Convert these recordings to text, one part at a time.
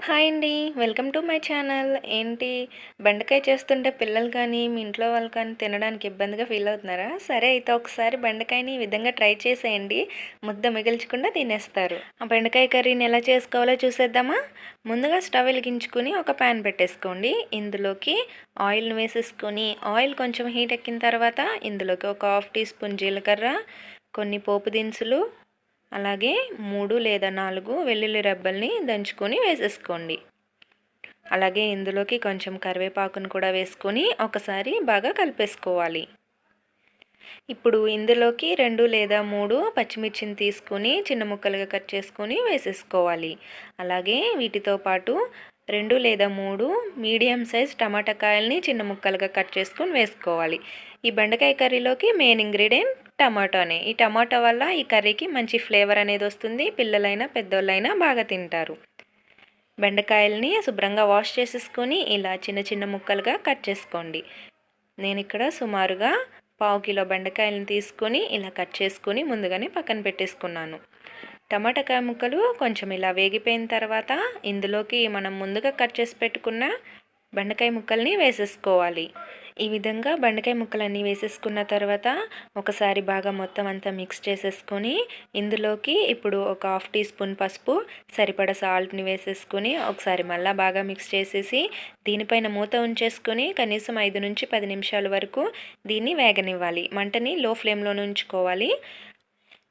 Hi అండి. Welcome to my channel. ఏంటి? బెండకాయ చేస్తుంటే పిల్లలు కానీ మీ ఇంట్లో వాళ్ళు కానీ తినడానికి ఇబ్బందిగా ఫీల్ అవుతున్నారా? సరే అయితే ఒకసారి బెండకాయని ఈ విధంగా ట్రై చేసేయండి. ముద్ద మిగిల్చకుండా తినేస్తారు. ఆ బెండకాయ కర్రీని ఎలా చేసుకోవాలో చూసేద్దామా? ముందుగా స్టవ్ వెలిగించుకుని ఒక ప్యాన్ పెట్టేసుకోండి. ఇందులోకి ఆయిల్ని వేసేసుకొని ఆయిల్ కొంచెం హీట్ ఎక్కిన తర్వాత ఇందులోకి ఒక హాఫ్ టీ స్పూన్ జీలకర్ర కొన్ని పోపు దినుసులు అలాగే మూడు లేదా నాలుగు వెల్లుల్లి రెబ్బల్ని దంచుకొని వేసేసుకోండి. అలాగే ఇందులోకి కొంచెం కరివేపాకును కూడా వేసుకొని ఒకసారి బాగా కలిపేసుకోవాలి. ఇప్పుడు ఇందులోకి రెండు లేదా మూడు పచ్చిమిర్చిని తీసుకొని చిన్న ముక్కలుగా కట్ చేసుకొని వేసేసుకోవాలి. అలాగే వీటితో పాటు రెండు లేదా మూడు మీడియం సైజ్ టమాటా కాయల్ని చిన్న ముక్కలుగా కట్ చేసుకొని వేసుకోవాలి. ఈ బెండకాయ కర్రీలోకి మెయిన్ ఇంగ్రీడియంట్ టమాటోనే. ఈ టమాటో వల్ల ఈ కర్రీకి మంచి ఫ్లేవర్ అనేది వస్తుంది. పిల్లలైనా పెద్దోళ్ళైనా బాగా తింటారు. బెండకాయల్ని శుభ్రంగా వాష్ చేసేసుకొని ఇలా చిన్న చిన్న ముక్కలుగా కట్ చేసుకోండి. నేను ఇక్కడ సుమారుగా పావు కిలో బెండకాయలను తీసుకొని ఇలా కట్ చేసుకొని ముందుగానే పక్కన పెట్టేసుకున్నాను. టమాటాకాయ ముక్కలు కొంచెం ఇలా వేగిపోయిన తర్వాత ఇందులోకి మనం ముందుగా కట్ చేసి పెట్టుకున్న బెండకాయ ముక్కల్ని వేసేసుకోవాలి. ఈ విధంగా బెండకాయ ముక్కలన్నీ వేసేసుకున్న తర్వాత ఒకసారి బాగా మొత్తం అంతా మిక్స్ చేసేసుకొని ఇందులోకి ఇప్పుడు ఒక హాఫ్ టీ స్పూన్ పసుపు సరిపడ సాల్ట్ని వేసేసుకొని ఒకసారి మళ్ళీ బాగా మిక్స్ చేసేసి దీనిపైన మూత ఉంచేసుకొని కనీసం ఐదు నుంచి పది నిమిషాల వరకు దీన్ని వేగనివ్వాలి. మంటని లో ఫ్లేమ్లోనే ఉంచుకోవాలి.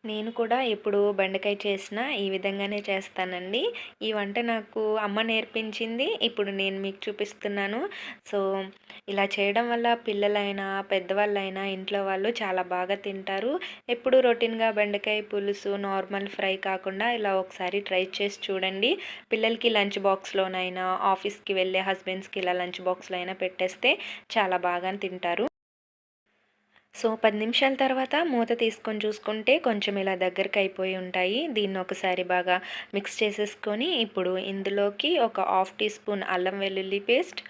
నేను కూడా ఎప్పుడు బెండకాయ చేసినా ఈ విధంగానే చేస్తానండి. ఈ వంట నాకు అమ్మ నేర్పించింది. ఇప్పుడు నేను మీకు చూపిస్తున్నాను. సో ఇలా చేయడం వల్ల పిల్లలైనా పెద్దవాళ్ళైనా ఇంట్లో వాళ్ళు చాలా బాగా తింటారు. ఎప్పుడు రొటీన్గా బెండకాయ పులుసు నార్మల్ ఫ్రై కాకుండా ఇలా ఒకసారి ట్రై చేసి చూడండి. పిల్లలకి లంచ్ బాక్స్లోనైనా ఆఫీస్కి వెళ్ళే హస్బెండ్స్కి ఇలా లంచ్ బాక్స్లో అయినా పెట్టేస్తే చాలా బాగా తింటారు. సో పది నిమిషాల తర్వాత మూత తీసుకొని చూసుకుంటే కొంచెం ఇలా దగ్గరికి అయిపోయి ఉంటాయి. దీన్ని ఒకసారి బాగా మిక్స్ చేసేసుకొని ఇప్పుడు ఇందులోకి ఒక హాఫ్ టీ స్పూన్ అల్లం వెల్లుల్లి పేస్ట్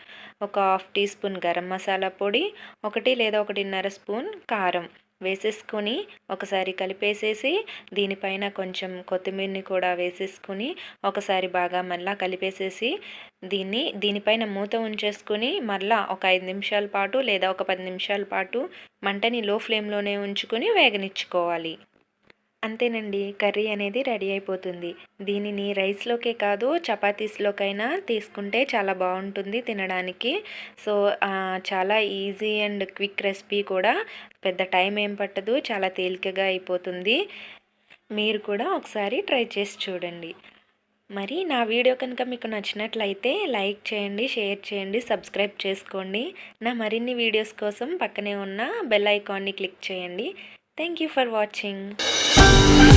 ఒక half teaspoon garam masala పొడి ఒకటి లేదా ఒకటిన్నర స్పూన్ కారం. వేసేసుకొని ఒకసారి కలిపేసేసి దీనిపైన కొంచెం కొత్తిమీరని కూడా వేసేసుకొని ఒకసారి బాగా మళ్ళా కలిపేసేసి దీన్ని దీనిపైన మూత ఉంచేసుకుని మళ్ళా ఒక ఐదు నిమిషాల పాటు లేదా ఒక పది నిమిషాల పాటు మంటని లో ఫ్లేమ్లోనే ఉంచుకొని వేగనిచ్చుకోవాలి. అంతేనండి. కర్రీ అనేది రెడీ అయిపోతుంది. దీనిని రైస్లోకే కాదు చపాతీస్లోకైనా తీసుకుంటే చాలా బాగుంటుంది తినడానికి. సో చాలా ఈజీ అండ్ క్విక్ రెసిపీ కూడా. పెద్ద టైం ఏం పట్టదు చాలా తేలికగా అయిపోతుంది. మీరు కూడా ఒకసారి ట్రై చేసి చూడండి. మరి నా వీడియో కనుక మీకు నచ్చినట్లయితే లైక్ చేయండి షేర్ చేయండి సబ్స్క్రైబ్ చేసుకోండి. నా మరిన్ని వీడియోస్ కోసం పక్కనే ఉన్న బెల్ ఐకాన్ని క్లిక్ చేయండి. Thank you for watching.